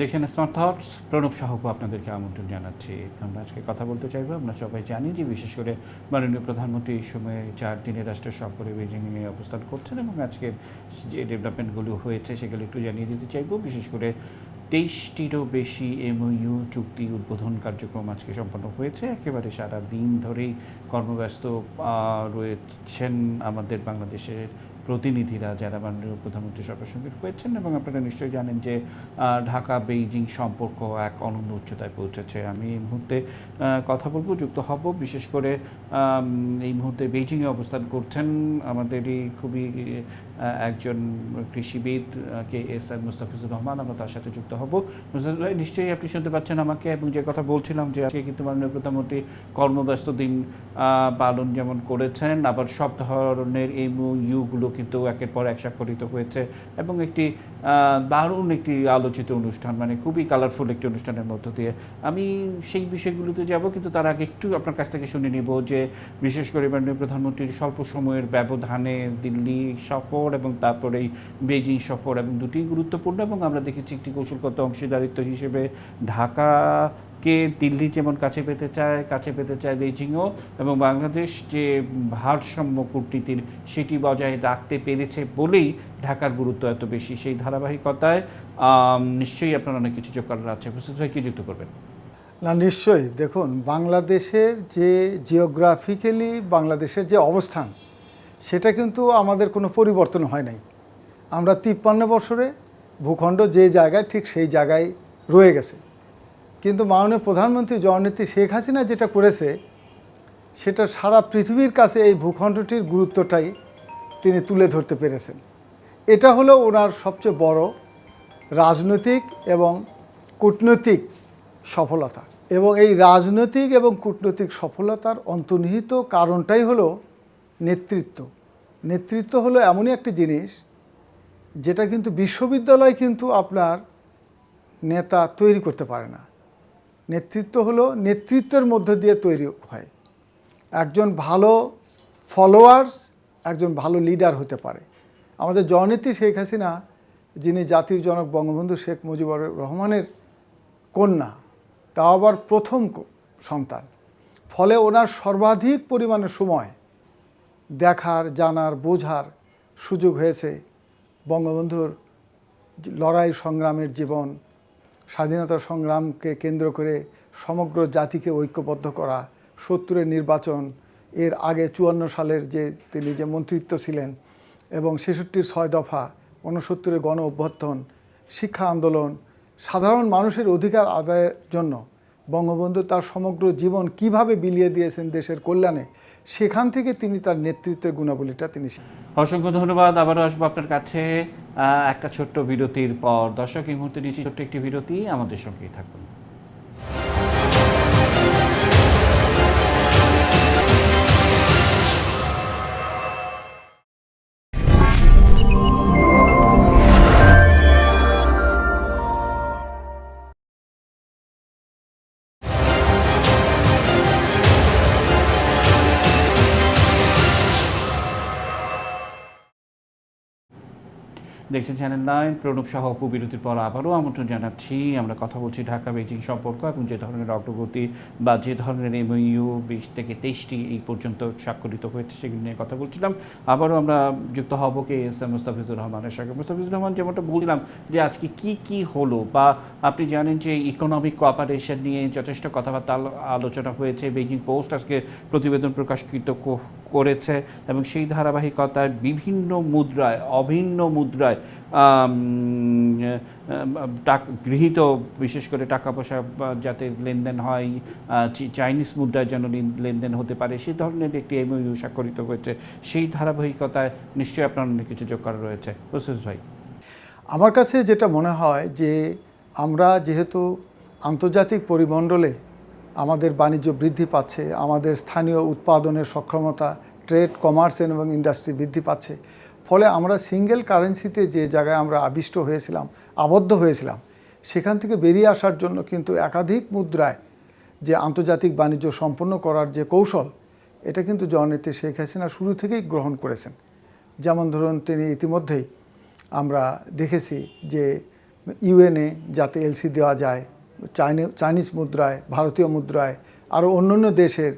দেখছেন smart thoughts Pranab সাহকু আপনাদেরকে আমন্ত্রণ জানাচ্ছি। আমরা আজকে কথা বলতে চাইব, আমরা সবাই জানি যে বিশেষ করে মাননীয় প্রধানমন্ত্রী এই সময়ে চার দিনের রাষ্ট্র সফরে বেজিংয়ে অবস্থান করছেন এবং আজকের যে ডেভেলপমেন্টগুলো হয়েছে সেগুলো একটু জানিয়ে দিতে চাইব। বিশেষ করে তেইশটিরও বেশি এমওইউ চুক্তি উদ্বোধন কার্যক্রম আজকে সম্পন্ন হয়েছে। একেবারে সারা দিন ধরেই কর্মব্যস্ত রয়েছেন আমাদের বাংলাদেশের প্রতিনিধিরা যারা মাননীয় প্রধানমন্ত্রী সরকার সঙ্গে হয়েছেন এবং আপনারা নিশ্চয়ই জানেন যে ঢাকা, বেইজিং সম্পর্ক এক অনন্য উচ্চতায় পৌঁছেছে। আমি এই মুহূর্তে কথা বলব, যুক্ত হব। বিশেষ করে এই মুহূর্তে বেইজিংয়ে অবস্থান করছেন আমাদেরই খুবই একজন কৃষিবিদ K S R Mustafizur Rahman. আমরা তার সাথে যুক্ত হব। মুস্তাফিজুর ভাই, নিশ্চয়ই আপনি শুনতে পাচ্ছেন আমাকে এবং যে কথা বলছিলাম যে, আজকে কিন্তু মাননীয় প্রধানমন্ত্রী কর্মব্যস্ত দিন পালন যেমন করেছেন, আবার সব ধরনের এমওইউগুলো কিন্তু একের পর এক স্বাক্ষরিত হয়েছে এবং একটি দারুণ একটি আলোচিত অনুষ্ঠান মানে খুবই কালারফুল একটি অনুষ্ঠানের মধ্য দিয়ে। আমি সেই বিষয়গুলোতে যাব, কিন্তু তার আগে একটু আপনার কাছ থেকে শুনে নিব যে বিশেষ করে মাননীয় প্রধানমন্ত্রীর স্বল্প সময়ের ব্যবধানে দিল্লি সফর এবং তারপরেই বেজিং সফর এবং দুটি গুরুত্বপূর্ণ এবং আমরা দেখেছি একটি কৌশলগত অংশীদারিত্ব হিসেবে ঢাকাকে দিল্লি যেমন কাছে পেতে চায়, কাছে পেতে চায় বেজিংও এবং বাংলাদেশ যে ভারসাম্য কূটনীতির সেটি বজায় রাখতে পেরেছে বলেই ঢাকার গুরুত্ব এত বেশি। সেই ধারাবাহিকতায় নিশ্চয়ই আপনার অনেক কিছু যোগ করার আছে। ভাই কি যুক্ত করবেন? না, নিশ্চয়ই। দেখুন, বাংলাদেশের যে জিওগ্রাফিক্যালি বাংলাদেশের যে অবস্থান, সেটা কিন্তু আমাদের কোনো পরিবর্তন হয় নাই। আমরা তিপ্পান্ন বছরে ভূখণ্ড যে জায়গায়, ঠিক সেই জায়গায় রয়ে গেছে। কিন্তু মাননীয় প্রধানমন্ত্রী জননেত্রী শেখ হাসিনা যেটা করেছে, সেটা সারা পৃথিবীর কাছে এই ভূখণ্ডটির গুরুত্বটাই তিনি তুলে ধরতে পেরেছেন। এটা হলো ওনার সবচেয়ে বড় রাজনৈতিক এবং কূটনৈতিক সফলতা। এবং এই রাজনৈতিক এবং কূটনৈতিক সফলতার অন্তর্নিহিত কারণটাই হলো নেতৃত্ব। নেতৃত্ব হলো এমনই একটি জিনিস, যেটা কিন্তু বিশ্ববিদ্যালয় কিন্তু আপনার নেতা তৈরি করতে পারে না। নেতৃত্ব হলো নেতৃত্বের মধ্য দিয়ে তৈরি হয়। একজন ভালো ফলোয়ার্স একজন ভালো লিডার হতে পারে। আমাদের জননেত্রী শেখ হাসিনা, যিনি জাতির জনক বঙ্গবন্ধু শেখ মুজিবুর রহমানের কন্যা, তাও আবার প্রথম সন্তান। ফলে ওনার সর্বাধিক পরিমাণের সময় দেখার, জানার, বোঝার সুযোগ হয়েছে বঙ্গবন্ধুর লড়াই সংগ্রামের জীবন স্বাধীনতা সংগ্রামকে কেন্দ্র করে সমগ্র জাতিকে ঐক্যবদ্ধ করা, সত্তরের নির্বাচন, এর আগে চুয়ান্ন সালের যে তিনি যে মন্ত্রিত্ব ছিলেন এবং ছেষট্টির ছয় দফা, ঊনসত্তরের গণ অভ্যর্থন, শিক্ষা আন্দোলন, সাধারণ মানুষের অধিকার আদায়ের জন্য বঙ্গবন্ধু তার সমগ্র জীবন কীভাবে বিলিয়ে দিয়েছেন দেশের কল্যাণে সেখান থেকে তিনি তার নেতৃত্বের গুণাবলীটা তিনি অসংখ্য ধন্যবাদ। আবারও আসব আপনার কাছে একটা ছোট্ট বিরতির পর। দর্শক, এই মুহূর্তে নিচ্ছি ছোট্ট একটি বিরতি। আমাদের সঙ্গেই থাকুন। দেখছেন চ্যানেল নাইন প্রণব সহ উপবিরতির পর আবারও আমন্ত্রণ জানাচ্ছি। আমরা কথা বলছি ঢাকা বেজিং সম্পর্ক এবং যে ধরনের অগ্রগতি বা যে ধরনের এমইউ বিশ থেকে তেইশটি এই পর্যন্ত স্বাক্ষরিত হয়েছে সেগুলি নিয়ে কথা বলছিলাম। আবারও আমরা যুক্ত হব কে এস এম মুস্তাফিজুর রহমানের সঙ্গে। মুস্তাফিজুর রহমান, যেমনটা বলছিলাম যে আজকে কি কি হলো বা আপনি জানেন যে ইকোনমিক কোঅপারেশন নিয়ে যথেষ্ট কথাবার্তা আলোচনা হয়েছে। বেজিং পোস্ট আজকে প্রতিবেদন প্রকাশকৃত কো- করেছে এবং সেই ধারাবাহিকতায় বিভিন্ন মুদ্রায়, অভিন্ন মুদ্রায় গৃহীত বিশেষ করে টাকা পয়সা যাতে লেনদেন হয় চাইনিজ মুদ্রায় যেন লেনদেন হতে পারে সেই ধরনের একটি এমওইউ স্বাক্ষরিত হয়েছে। সেই ধারাবাহিকতায় নিশ্চয়ই আপনার অনেক কিছু যোগ করা রয়েছে। বুঝছিস ভাই। আমার কাছে যেটা মনে হয় যে, আমরা যেহেতু আন্তর্জাতিক পরিমণ্ডলে আমাদের বাণিজ্য বৃদ্ধি পাচ্ছে, আমাদের স্থানীয় উৎপাদনের সক্ষমতা, ট্রেড, কমার্স এবং ইন্ডাস্ট্রি বৃদ্ধি পাচ্ছে ফলে আমরা সিঙ্গেল কারেন্সিতে যে জায়গায় আমরা আবিষ্ট হয়েছিলাম, আবদ্ধ হয়েছিলাম, সেখান থেকে বেরিয়ে আসার জন্য কিন্তু একাধিক মুদ্রায় যে আন্তর্জাতিক বাণিজ্য সম্পন্ন করার যে কৌশল, এটা কিন্তু জননেত্রী শেখ হাসিনা শুরু থেকেই গ্রহণ করেছেন। যেমন ধরুন, তিনি ইতিমধ্যেই আমরা দেখেছি যে ইউএনএ যাতে এলসি দেওয়া যায় চাইনি চাইনিজ মুদ্রায়, ভারতীয় মুদ্রায়, আরও অন্যান্য দেশের,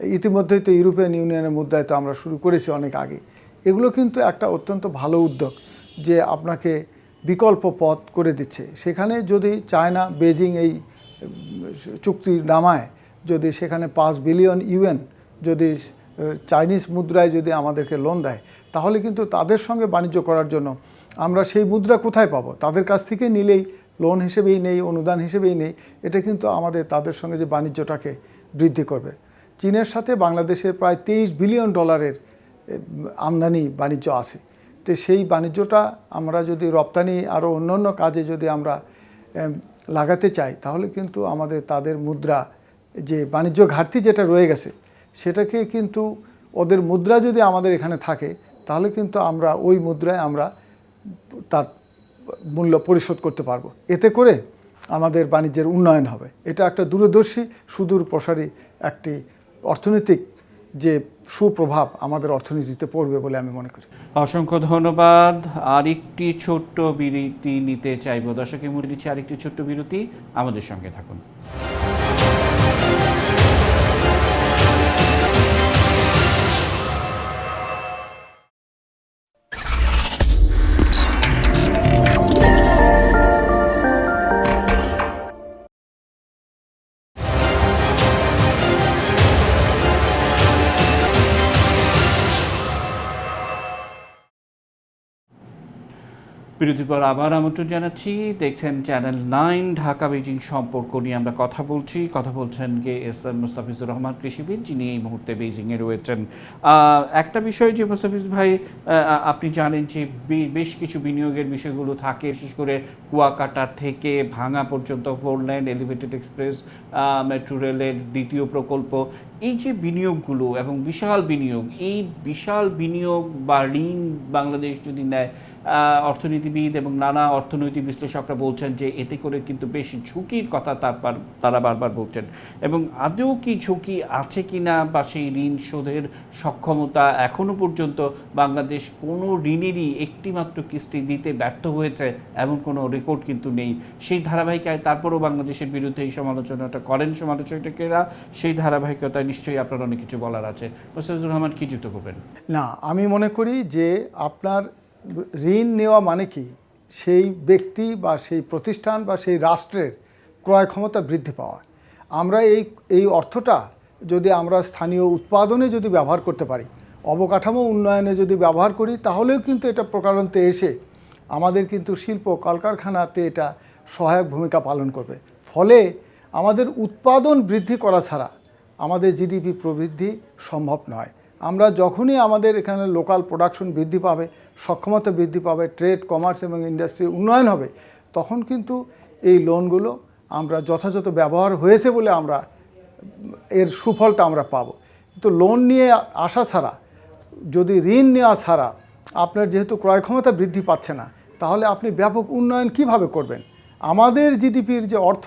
ইতিমধ্যেই তো ইউরোপিয়ান ইউনিয়নের মুদ্রায় তো আমরা শুরু করেছি অনেক আগে। এগুলো কিন্তু একটা অত্যন্ত ভালো উদ্যোগ যে আপনাকে বিকল্প পথ করে দিচ্ছে। সেখানে যদি চায়না বেজিং এই চুক্তি নামায়, যদি সেখানে পাঁচ বিলিয়ন ইউএন যদি চাইনিজ মুদ্রায় যদি আমাদেরকে লোন দেয়, তাহলে কিন্তু তাদের সঙ্গে বাণিজ্য করার জন্য আমরা সেই মুদ্রা কোথায় পাবো? তাদের কাছ থেকে নিলেই লোন হিসেবেই নেই, অনুদান হিসেবেই নেই। এটা কিন্তু আমাদের, তাদের সঙ্গে যে বাণিজ্যটাকে বৃদ্ধি করবে। চীনের সাথে বাংলাদেশের প্রায় তেইশ বিলিয়ন ডলারের আমদানি বাণিজ্য আছে। তো সেই বাণিজ্যটা আমরা যদি রপ্তানি আরও অন্যান্য কাজে যদি আমরা লাগাতে চাই, তাহলে কিন্তু আমাদের তাদের মুদ্রা, যে বাণিজ্য ঘাটতি যেটা রয়ে গেছে, সেটাকে কিন্তু ওদের মুদ্রা যদি আমাদের এখানে থাকে, তাহলে কিন্তু আমরা ওই মুদ্রায় আমরা তার মূল্য পরিশোধ করতে পারব। এতে করে আমাদের বাণিজ্যের উন্নয়ন হবে। এটা একটা দূরদর্শী সুদূর প্রসারী একটি অর্থনৈতিক যে সুপ্রভাব আমাদের অর্থনীতিতে পড়বে বলে আমি মনে করি। অসংখ্য ধন্যবাদ। আরেকটি ছোট্ট বিরতি নিতে চাইব। দর্শকের মুড়ে দিচ্ছি আরেকটি ছোট্ট বিরতি। আমাদের সঙ্গে থাকুন। বিরতির পর আবার আমন্ত্রণ জানাচ্ছি। দেখছেন চ্যানেল নাইন ঢাকা বেজিং সম্পর্ক নিয়ে আমরা কথা বলছি। কথা বলছেন K S M Mustafizur Rahman কৃষিবিদ, যিনি এই মুহূর্তে বেজিংয়ে রয়েছেন। একটা বিষয় যে মুস্তাফিজ ভাই আপনি জানেন যে বেশ কিছু বিনিয়োগের বিষয়গুলো থাকে, বিশেষ করে কুয়াকাটা থেকে ভাঙা পর্যন্ত four lane elevated express metro রেলের দ্বিতীয় প্রকল্প। এই যে বিনিয়োগগুলো এবং বিশাল বিনিয়োগ, এই বিশাল বিনিয়োগ বা ঋণ বাংলাদেশ যদি নেয় অর্থনীতিবিদ এবং নানা অর্থনৈতিক বিশ্লেষকরা বলছেন যে এতে করে কিন্তু বেশ ঝুঁকির কথা তারপর তারা বারবার বলছেন। এবং আদৌ কি ঝুঁকি আছে কি না বা সেই ঋণ শোধের সক্ষমতা এখনও পর্যন্ত বাংলাদেশ কোনো ঋণেরই একটিমাত্র কিস্তি দিতে ব্যর্থ হয়েছে এমন কোনো রেকর্ড কিন্তু নেই। সেই ধারাবাহিকায় তারপরও বাংলাদেশের বিরুদ্ধে এই সমালোচনাটা করেন সমালোচকেরা, সেই ধারাবাহিকতায় নিশ্চয়ই আপনার অনেক কিছু বলার আছে। মোস্তাফিজুর রহমান, কি যুক্ত করবেন? না, আমি মনে করি যে আপনার ঋণ নেওয়া মানে কি? সেই ব্যক্তি বা সেই প্রতিষ্ঠান বা সেই রাষ্ট্রের ক্রয় ক্ষমতা বৃদ্ধি পাওয়া। আমরা এই এই অর্থটা যদি আমরা স্থানীয় উৎপাদনে যদি ব্যবহার করতে পারি, অবকাঠামো উন্নয়নে যদি ব্যবহার করি, তাহলেও কিন্তু এটা প্রকারান্তে এসে আমাদের কিন্তু শিল্প কলকারখানাতে এটা সহায়ক ভূমিকা পালন করবে। ফলে আমাদের উৎপাদন বৃদ্ধি করা ছাড়া আমাদের জিডিপি প্রবৃদ্ধি সম্ভব নয়। আমরা যখনই আমাদের এখানে লোকাল প্রোডাকশন বৃদ্ধি পাবে, সক্ষমতা বৃদ্ধি পাবে ট্রেড কমার্স এবং ইন্ডাস্ট্রির উন্নয়ন হবে, তখন কিন্তু এই লোনগুলো আমরা যথাযথ ব্যবহার হয়েছে বলে আমরা এর সুফলটা আমরা পাব। কিন্তু লোন নিয়ে আসা ছাড়া, যদি ঋণ নেওয়া ছাড়া আপনার যেহেতু ক্রয় ক্ষমতা বৃদ্ধি পাচ্ছে না, তাহলে আপনি ব্যাপক উন্নয়ন কীভাবে করবেন? আমাদের জিডিপির যে অর্থ,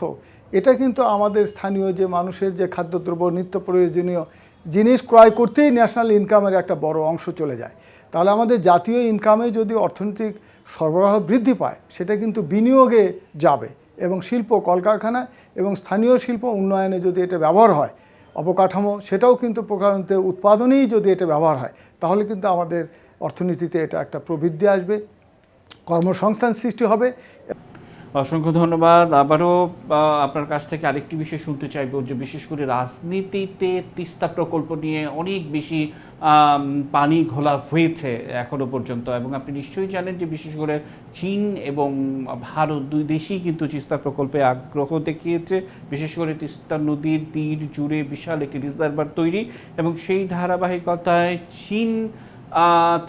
এটা কিন্তু আমাদের স্থানীয় যে মানুষের যে খাদ্যদ্রব্য, নিত্য প্রয়োজনীয় জিনিস ক্রয় করতেই ন্যাশনাল ইনকামের একটা বড় অংশ চলে যায়। তাহলে আমাদের জাতীয় ইনকামে যদি অর্থনৈতিক সরবরাহ বৃদ্ধি পায়, সেটা কিন্তু বিনিয়োগে যাবে এবং শিল্প কলকারখানা এবং স্থানীয় শিল্প উন্নয়নে যদি এটা ব্যবহার হয়, অবকাঠামো, সেটাও কিন্তু প্রকারান্তে উৎপাদনেই যদি এটা ব্যবহার হয়, তাহলে কিন্তু আমাদের অর্থনীতিতে এটা একটা প্রবৃদ্ধি আসবে, কর্মসংস্থান সৃষ্টি হবে। অসংখ্য ধন্যবাদ। আবারও আপনার কাছ থেকে আরেকটি বিষয় শুনতে চাইব যে বিশেষ করে রাজনীতিতে তিস্তা প্রকল্প নিয়ে অনেক বেশি পানি ঘোলা হয়েছে এখনও পর্যন্ত এবং আপনি নিশ্চয়ই জানেন যে বিশেষ করে চীন এবং ভারত দুই দেশই কিন্তু তিস্তা প্রকল্পে আগ্রহ দেখিয়েছে। বিশেষ করে তিস্তা নদীর তীর জুড়ে বিশাল একটি রিজার্ভার তৈরি এবং সেই ধারাবাহিকতায় চীন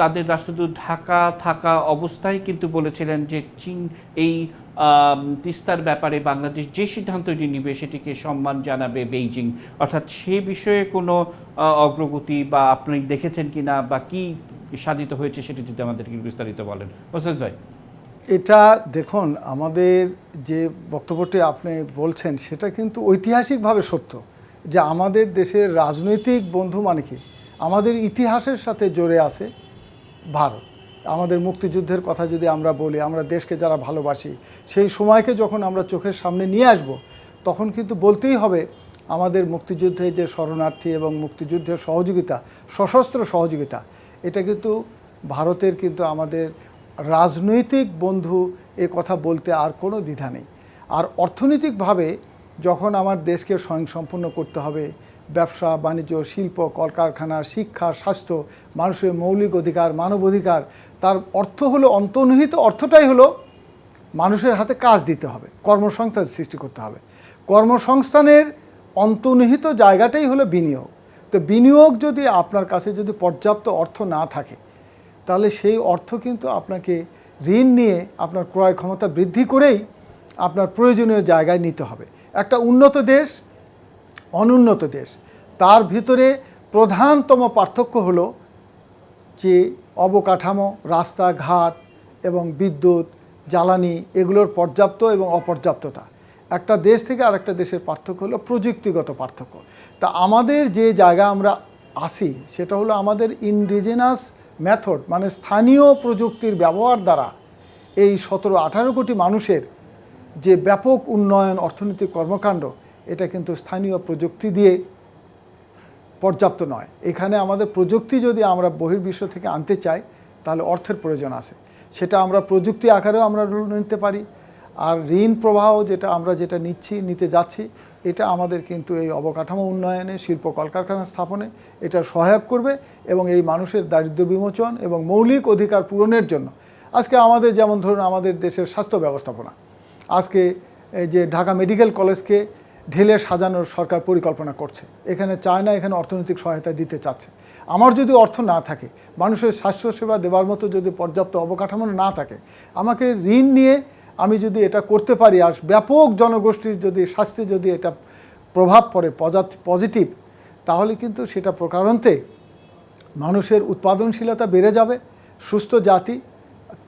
তাদের রাষ্ট্রদূত ঢাকা থাকা অবস্থায় কিন্তু বলেছিলেন যে চীন এই তিস্তার ব্যাপারে বাংলাদেশ যে সিদ্ধান্তটি নিবে সেটিকে সম্মান জানাবে বেইজিং। অর্থাৎ সে বিষয়ে কোনো অগ্রগতি বা আপনি দেখেছেন কিনা বা কি সাধিত হয়েছে সেটি যদি আমাদেরকে বিস্তারিত বলেন। মোসাদ ভাই। এটা দেখুন, আমাদের যে বক্তব্যটি আপনি বলছেন সেটা কিন্তু ঐতিহাসিকভাবে সত্য যে আমাদের দেশের রাজনৈতিক বন্ধু মানে কি? আমাদের ইতিহাসের সাথে জড়ে আছে ভারত। আমাদের মুক্তিযুদ্ধের কথা যদি আমরা বলি, আমরা দেশকে যারা ভালোবাসি, সেই সময়কে যখন আমরা চোখের সামনে নিয়ে আসব, তখন কিন্তু বলতেই হবে আমাদের মুক্তিযুদ্ধে যে শরণার্থী এবং মুক্তিযুদ্ধের সহযোগিতা, সশস্ত্র সহযোগিতা, এটা কিন্তু ভারতের কিন্তু আমাদের রাজনৈতিক বন্ধু এ কথা বলতে আর কোনো দ্বিধা নেই। আর অর্থনৈতিকভাবে যখন আমার দেশকে স্বয়ংসম্পূর্ণ করতে হবে ব্যবসা, বাণিজ্য, শিল্প, কলকারখানা, শিক্ষা, স্বাস্থ্য, মানুষের মৌলিক অধিকার, মানব অধিকার, তার অর্থ হলো অন্তর্নিহিত অর্থটাই হলো মানুষের হাতে কাজ দিতে হবে, কর্মসংস্থান সৃষ্টি করতে হবে। কর্মসংস্থানের অন্তর্নিহিত জায়গাটাই হলো বিনিয়োগ। তো বিনিয়োগ যদি আপনার কাছে যদি পর্যাপ্ত অর্থ না থাকে, তাহলে সেই অর্থ কিন্তু আপনাকে ঋণ নিয়ে আপনার ক্রয় ক্ষমতা বৃদ্ধি করেই আপনার প্রয়োজনীয় জায়গায় নিতে হবে। একটা উন্নত দেশ অনুন্নত দেশ। তার ভিতরে প্রধানতম পার্থক্য হলো যে অবকাঠামো, রাস্তাঘাট এবং বিদ্যুৎ, জ্বালানি এগুলোর পর্যাপ্ত এবং অপর্যাপ্ততা। একটা দেশ থেকে আরেকটা দেশের পার্থক্য হলো প্রযুক্তিগত পার্থক্য। তা আমাদের যে জায়গা আমরা আসি, সেটা হলো আমাদের ইন্ডিজিনাস মেথড মানে স্থানীয় প্রযুক্তির ব্যবহার দ্বারা এই সতেরো আঠারো কোটি মানুষের যে ব্যাপক উন্নয়ন, অর্থনৈতিক কর্মকাণ্ড এটা কিন্তু স্থানীয় প্রযুক্তি দিয়ে পর্যাপ্ত নয়। এখানে আমাদের প্রযুক্তি যদি আমরা বহির্বিশ্ব থেকে আনতে চাই, তাহলে অর্থের প্রয়োজন আছে। সেটা আমরা প্রযুক্তি আকারেও আমরা নিতে পারি, আর ঋণ প্রবাহ যেটা আমরা যেটা নিচ্ছি, নিতে যাচ্ছি, এটা আমাদের কিন্তু এই অবকাঠামো উন্নয়নে, শিল্প কলকারখানা স্থাপনে এটা সহায়ক করবে এবং এই মানুষের দারিদ্র্য বিমোচন এবং মৌলিক অধিকার পূরণের জন্য। আজকে আমাদের যেমন ধরুন আমাদের দেশের স্বাস্থ্য ব্যবস্থাপনা। আজকে যে ঢাকা মেডিকেল কলেজকে ঢেলে সাজানোর সরকার পরিকল্পনা করছে। এখানে চায় না এখানে অর্থনৈতিক সহায়তা দিতে চাচ্ছে। আমার যদি অর্থ না থাকে, মানুষের স্বাস্থ্যসেবা দেওয়ার মতো যদি পর্যাপ্ত অবকাঠামো না থাকে, আমাকে ঋণ নিয়ে আমি যদি এটা করতে পারি আর ব্যাপক জনগোষ্ঠীর যদি স্বাস্থ্যে যদি এটা প্রভাব পড়ে পজা পজিটিভ, তাহলে কিন্তু সেটা প্রকারান্তে মানুষের উৎপাদনশীলতা বেড়ে যাবে, সুস্থ জাতি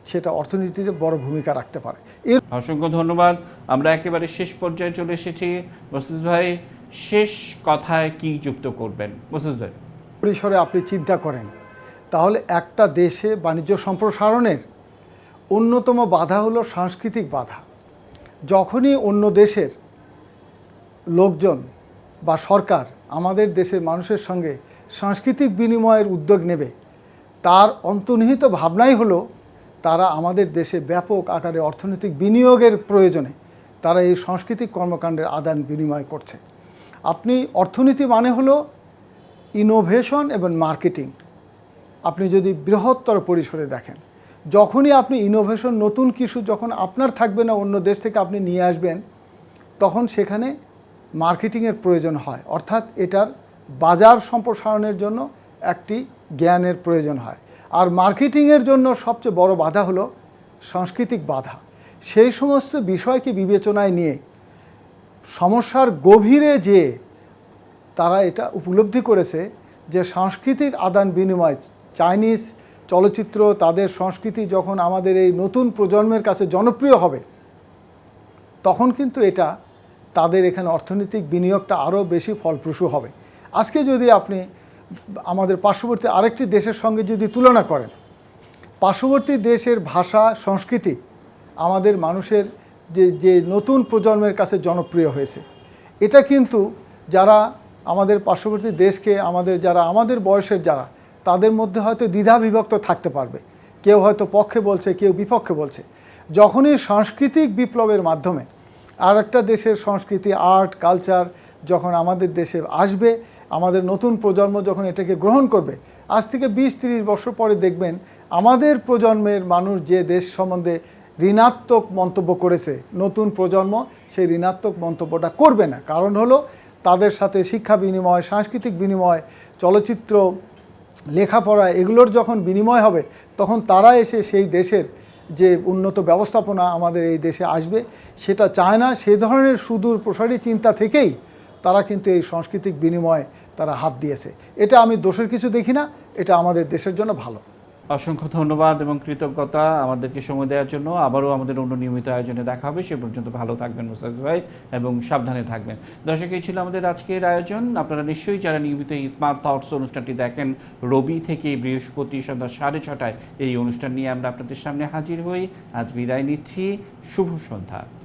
সেটা অর্থনীতিতে বড় ভূমিকা রাখতে পারে। এর অসংখ্য ধন্যবাদ। আমরা একেবারে শেষ পর্যায়ে চলে এসেছি। বসিস ভাই শেষ কথায় কি যুক্ত করবেন? বসিস ভাই। পরিসরে আপনি চিন্তা করেন তাহলে একটা দেশে বাণিজ্য সম্প্রসারণের অন্যতম বাধা হলো সাংস্কৃতিক বাধা। যখনই অন্য দেশের লোকজন বা সরকার আমাদের দেশের মানুষের সঙ্গে সাংস্কৃতিক বিনিময়ের উদ্যোগ নেবে তার অন্তর্নিহিত ভাবনাই হলো তারা আমাদের দেশে ব্যাপক আকারে অর্থনৈতিক বিনিয়োগের প্রয়োজনে তারা এই সাংস্কৃতিক কর্মকাণ্ডের আদান বিনিময় করছে। আপনি অর্থনীতি মানে হলো ইনোভেশন এবং মার্কেটিং আপনি যদি বৃহত্তর পরিসরে দেখেন, যখনই আপনি ইনোভেশন নতুন কিছু যখন আপনার থাকবে না অন্য দেশ থেকে আপনি নিয়ে আসবেন, তখন সেখানে মার্কেটিংয়ের প্রয়োজন হয়। অর্থাৎ এটার বাজার সম্প্রসারণের জন্য একটি জ্ঞানের প্রয়োজন হয়। আর মার্কেটিংয়ের জন্য সবচেয়ে বড় বাধা হলো সাংস্কৃতিক বাধা। সেই সমস্ত বিষয়কে বিবেচনায় নিয়ে সমস্যার গভীরে যে তারা এটা উপলব্ধি করেছে যে সাংস্কৃতিক আদান বিনিময়, চাইনিজ চলচ্চিত্র, তাদের সংস্কৃতি যখন আমাদের এই নতুন প্রজন্মের কাছে জনপ্রিয় হবে, তখন কিন্তু এটা তাদের এখানে অর্থনৈতিক বিনিয়োগটা আরও বেশি ফলপ্রসূ হবে। আজকে যদি আপনি আমাদের পার্শ্ববর্তী আরেকটি দেশের সঙ্গে যদি তুলনা করেন, পার্শ্ববর্তী দেশের ভাষা, সংস্কৃতি আমাদের মানুষের যে যে নতুন প্রজন্মের কাছে জনপ্রিয় হয়েছে। এটা কিন্তু যারা আমাদের পার্শ্ববর্তী দেশকে, আমাদের যারা, আমাদের বয়সের যারা, তাদের মধ্যে হয়তো দ্বিধা বিভক্ত থাকতে পারবে। কেউ হয়তো পক্ষে বলছে, কেউ বিপক্ষে বলছে। যখনই সাংস্কৃতিক বিপ্লবের মাধ্যমে আর একটা দেশের সংস্কৃতি, আর্ট, কালচার যখন আমাদের দেশে আসবে আমাদের নতুন প্রজন্ম যখন এটাকে গ্রহণ করবে, আজ থেকে বিশ তিরিশ বছর পরে দেখবেন আমাদের প্রজন্মের মানুষ যে দেশ সম্বন্ধে ঋণাত্মক মন্তব্য করেছে, নতুন প্রজন্ম সেই ঋণাত্মক মন্তব্যটা করবে না। কারণ হলো তাদের সাথে শিক্ষা বিনিময়, সাংস্কৃতিক বিনিময়, চলচ্চিত্র, লেখাপড়া এগুলোর যখন বিনিময় হবে, তখন তারা এসে সেই দেশের যে উন্নত ব্যবস্থাপনা আমাদের এই দেশে আসবে, সেটা চায় না। সে ধরনের সুদূর প্রসারী চিন্তা থেকেই তারা কিন্তু এই সাংস্কৃতিক বিনিময়ে তারা হাত দিয়েছে। এটা আমি দোষের কিছু দেখি না, এটা আমাদের দেশের জন্য ভালো। অসংখ্য ধন্যবাদ এবং কৃতজ্ঞতা আমাদেরকে সময় দেওয়ার জন্য। আবারও আমাদের অন্য নিয়মিত আয়োজনে দেখা হবে। সে পর্যন্ত ভালো থাকবেন মোস্তাফিজ ভাই এবং সাবধানে থাকবেন। দর্শক, এই ছিল আমাদের আজকের আয়োজন। আপনারা নিশ্চয়ই যারা নিয়মিত স্মার্ট থটস অনুষ্ঠানটি দেখেন, রবি থেকে বৃহস্পতি সন্ধ্যা সাড়ে ছটায় এই অনুষ্ঠান নিয়ে আমরা আপনাদের সামনে হাজির হই। আজ বিদায় নিচ্ছি। শুভ সন্ধ্যা।